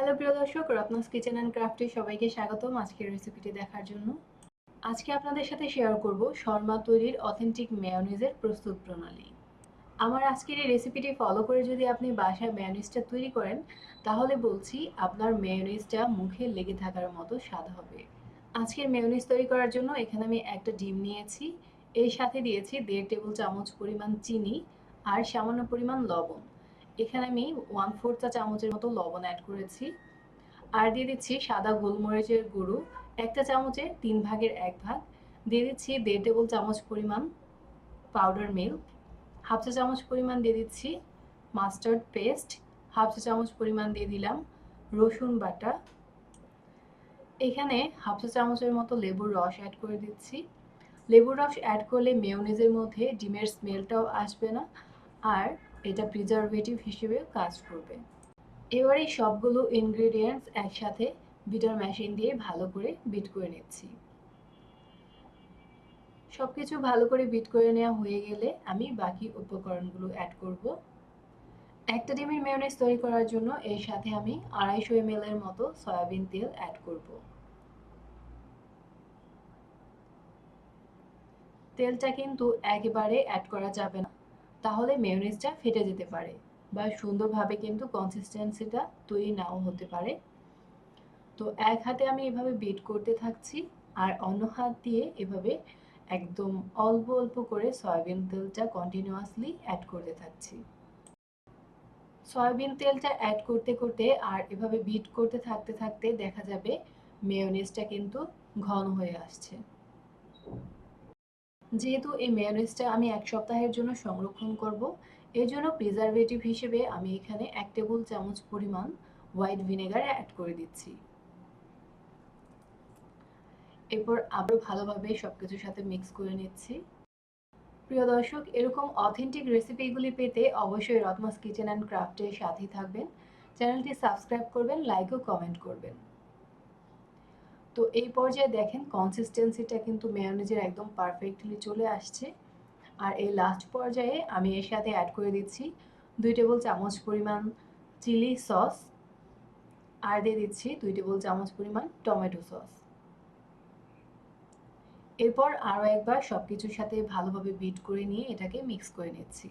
Hello প্রিয় দর্শক, Ratna's kitchen and ক্রাফটে সবাইকে স্বাগতম আজকের রেসিপিটি দেখার জন্য। আজকে আপনাদের সাথে শেয়ার করব শর্মা তৈরির অথেন্টিক মেয়নিজের প্রস্তুত প্রণালী। আমার আজকের এই রেসিপিটি ফলো করে যদি আপনি বাসায় মেয়নিজটা তৈরি করেন, তাহলে বলছি আপনার মেয়নিজটা মুখে লেগে থাকার মতো স্বাদ হবে। আজকের মেয়নিজ তৈরি করার জন্য এখানে আমি একটা ডিম নিয়েছি, এর সাথে দিয়েছি দেড় টেবিল চামচ পরিমাণ চিনি আর সামান্য পরিমাণ লবণ। এখানে আমি ওয়ান ফোর চা চামচের মতো লবণ অ্যাড করেছি। আর দিয়ে দিচ্ছি সাদা গোলমরিচের গুঁড়ো। একটা চামচের তিন ভাগের এক ভাগ। দিয়ে দিচ্ছি দেড় টেবিল চামচ পরিমাণ পাউডার মিল্ক হাফ চা চামচ পরিমাণ দিয়ে দিচ্ছি মাস্টার্ড পেস্ট হাফ চা চামচ পরিমাণ দিয়ে দিলাম রসুন বাটা। এখানে হাফ চা চামচের মতো লেবুর রস অ্যাড করে দিচ্ছি। লেবুর রস অ্যাড করলে মেয়নিজের মধ্যে ডিমের স্মেলটাও আসবে না। আর এটা প্রিজারভেটিভ হিসেবেও কাজ করবে। এবার সবগুলো ইনগ্রেডিয়েন্টস একসাথে বিটার মেশিন দিয়ে ভালো করে বিট করে নিচ্ছি। সব কিছু ভালো করে বিট করে নেওয়া হয়ে গেলে আমি বাকি উপকরণগুলো অ্যাড করব। একটা ডিমের মেয়নেজ তৈরি করার জন্য এর সাথে আমি আড়াইশো এম এর মতো সয়াবিন তেল অ্যাড করব। তেলটা কিন্তু একেবারে অ্যাড করা যাবে না। তাহলে মেয়নিজটা ফেটে যেতে পারে বা সুন্দরভাবে কিন্তু কনসিস্টেন্সিটা তৈরি নাও হতে পারে। তো এক হাতে আমি এভাবে বিট করতে থাকছি আর অন্য হাত দিয়ে এভাবে একদম অল্প অল্প করে সয়াবিন তেলটা কন্টিনিউয়াসলি অ্যাড করতে থাকছি। সয়াবিন তেলটা অ্যাড করতে করতে আর এভাবে বিট করতে থাকতে থাকতে দেখা যাবে মেয়নিজটা কিন্তু ঘন হয়ে আসছে। যেহেতু এই মেয়নিজটা আমি এক সপ্তাহের জন্য সংরক্ষণ করব এর জন্য প্রিজারভেটিভ হিসেবে আমি এখানে এক টেবিল চামচ পরিমাণ হোয়াইট ভিনেগার অ্যাড করে দিচ্ছি। এরপর আবারও ভালোভাবে সব কিছুর সাথে মিক্স করে নিচ্ছি। প্রিয় দর্শক, এরকম অথেন্টিক রেসিপিগুলি পেতে অবশ্যই রত্মাস কিচেন অ্যান্ড ক্রাফটের সাথেই থাকবেন। চ্যানেলটি সাবস্ক্রাইব করবেন লাইক ও কমেন্ট করবেন। তো এই পর্যায়ে দেখেন কনসিস্টেন্সিটা কিন্তু মেয়নিজের একদম পারফেক্টলি চলে আসছে। আর এই লাস্ট পর্যায়ে আমি এর সাথে অ্যাড করে দিচ্ছি দুই টেবিল চামচ পরিমাণ চিলি সস আর দিয়ে দিচ্ছি দুই টেবিল চামচ পরিমাণ টমেটো সস এরপর আরও একবার সব কিছুর সাথে ভালোভাবে বিট করে নিয়ে এটাকে মিক্স করে নিচ্ছি।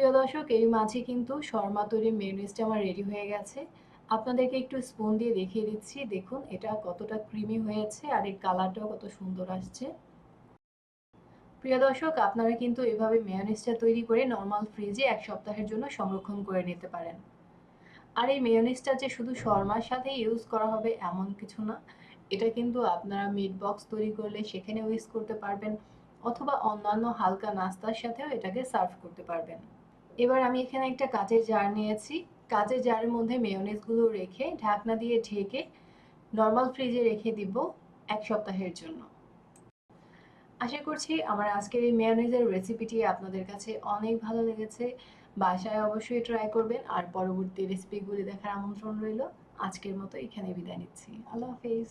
প্রিয় দর্শক এই মাঝে কিন্তু শর্মা তৈরির মেয়নিজটা আমার রেডি হয়ে গেছে। আপনাদেরকে একটু স্পুন দিয়ে দেখিয়ে দিচ্ছি। দেখুন, এটা কতটা ক্রিমি হয়েছে আর এর কালারটাও কত সুন্দর আসছে। প্রিয় দর্শক, আপনারা কিন্তু এভাবে মেয়নিজটা তৈরি করে নর্মাল ফ্রিজে এক সপ্তাহের জন্য সংরক্ষণ করে নিতে পারেন। আর এই মেয়নিজটা যে শুধু শর্মার সাথে ইউজ করা হবে এমন কিছু না, এটা কিন্তু আপনারা মিট বক্স তৈরি করলে সেখানেও ইউজ করতে পারবেন, অথবা অন্যান্য হালকা নাস্তার সাথেও এটাকে সার্ভ করতে পারবেন। এবার আমি এখানে একটা কাঁচের জার নিয়েছি। কাঁচের জারের মধ্যে মেয়নিজগুলো রেখে ঢাকনা দিয়ে ঢেকে নর্মাল ফ্রিজে রেখে দিব এক সপ্তাহের জন্য। আশা করছি আমার আজকের এই মেয়নেজের রেসিপিটি আপনাদের কাছে অনেক ভালো লেগেছে। বাসায় অবশ্যই ট্রাই করবেন। আর পরবর্তী রেসিপিগুলি দেখার আমন্ত্রণ রইল। আজকের মতো এখানে বিদায় নিচ্ছি। আল্লাহ হাফেজ।